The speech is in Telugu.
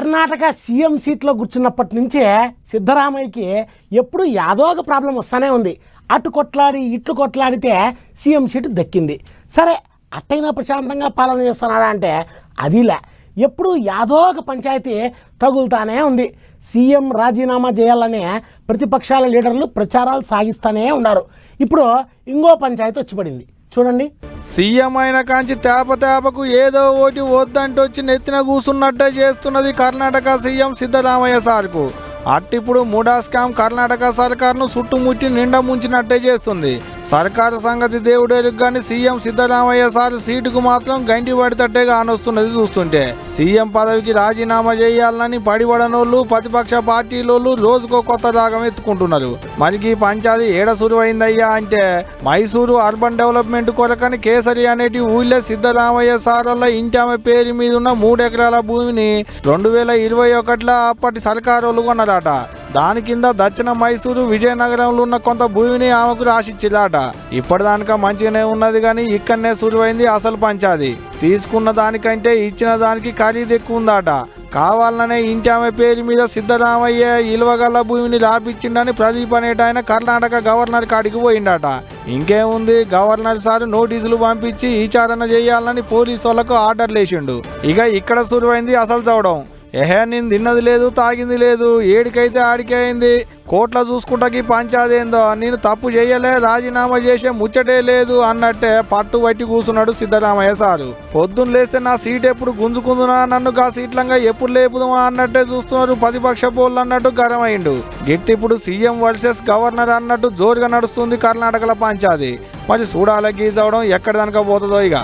కర్ణాటక సీఎం సీట్లో కూర్చున్నప్పటి నుంచే సిద్ధరామయ్యకి ఎప్పుడు యాదో ఒక ప్రాబ్లం వస్తూనే ఉంది. అటు కొట్లాడి ఇట్లు కొట్లాడితే సీఎం సీటు దక్కింది. సరే అట్టయినా ప్రశాంతంగా పాలన చేస్తున్నాడా అంటే అదిలే ఎప్పుడు యాదో ఒక పంచాయతీ తగులుతానే ఉంది. సీఎం రాజీనామా చేయాలనే ప్రతిపక్షాల లీడర్లు ప్రచారాలు సాగిస్తూనే ఉన్నారు. ఇప్పుడు ఇంకో పంచాయతీ వచ్చిపడింది. చూడండి. సీఎం అయిన కాంచి తేప తేపకు ఏదో ఓటి వద్దంటూ వచ్చి నెత్తిన కూసున్నట్టే చేస్తున్నది కర్ణాటక సీఎం సిద్ధరామయ్య సార్కు. అట్టిప్పుడు మూడా స్కామ్ కర్ణాటక సర్కార్ను చుట్టుముట్టి నిండా ముంచినట్టే చేస్తుంది. సర్కారు సంగతి దేవుడేలకు కానీ సీఎం సిద్ధరామయ్య సార్ సీటుకు మాత్రం గంటి పడితట్టే కానొస్తున్నది చూస్తుంటే. సీఎం పదవికి రాజీనామా చేయాలని పడిపడనోళ్ళు ప్రతిపక్ష పార్టీలోళ్ళు రోజుకో కొత్త రాగం ఎత్తుకుంటున్నారు. మరికి ఈ పంచాది ఏడ సురువైందయ్యా అంటే మైసూరు అర్బన్ డెవలప్మెంట్ కొరకని కేసరి అనేటి ఊళ్ళో సిద్ధరామయ్య సారల్ల ఇంటి ఆమె పేరు మీద ఉన్న భూమిని రెండు వేల ఇరవై ఒకటిలో అప్పటి సర్కారోళ్ళు కొన్నారట. దాని కింద దక్షిణ మైసూరు విజయనగరంలో ఉన్న కొంత భూమిని ఆమెకు రాసిచ్చిలాట. ఇప్పటిదానిక మంచిగానే ఉన్నది కానీ ఇక్కడనే సురువైంది అసలు పంచాది. తీసుకున్న దానికంటే ఇచ్చిన దానికి ఖరీదు ఎక్కువ ఉందట కావాలనే ఇంటి ఆమె పేరు మీద సిద్ధరామయ్య ఇలువగల్ల భూమిని లాభించిండని ప్రదీప్ అనేటాయన కర్ణాటక గవర్నర్ కాడికి పోయిండట. ఇంకేముంది? గవర్నర్ సార్ నోటీసులు పంపించి విచారణ చేయాలని పోలీసు వాళ్ళకు ఆర్డర్లు వేసిండు ఇక ఇక్కడ సురువైంది అసలు చూడడం ఎహే నేను తిన్నది లేదు తాగింది లేదు ఏడికైతే ఆడికే అయింది. కోట్ల చూసుకుంటాకి పంచాదేందో నేను తప్పు చేయలే రాజీనామా చేసే ముచ్చటే లేదు అన్నట్టే పట్టు పట్టి కూర్చున్నాడు సిద్ధరామయ్య సారు. పొద్దున్న లేస్తే నా సీట్ ఎప్పుడు గుంజుకుందునా? నన్ను గా సీట్లంగా ఎప్పుడు లేపుదామా అన్నట్టే చూస్తున్నారు ప్రతిపక్ష పోళ్ళు అన్నట్టు గరమైండు. గిట్టి ఇప్పుడు సీఎం వర్సెస్ గవర్నర్ అన్నట్టు జోరుగా నడుస్తుంది కర్ణాటకల పంచాది. మరి చూడాలి గీజవడం ఎక్కడ దానిక పోతుందో ఇక.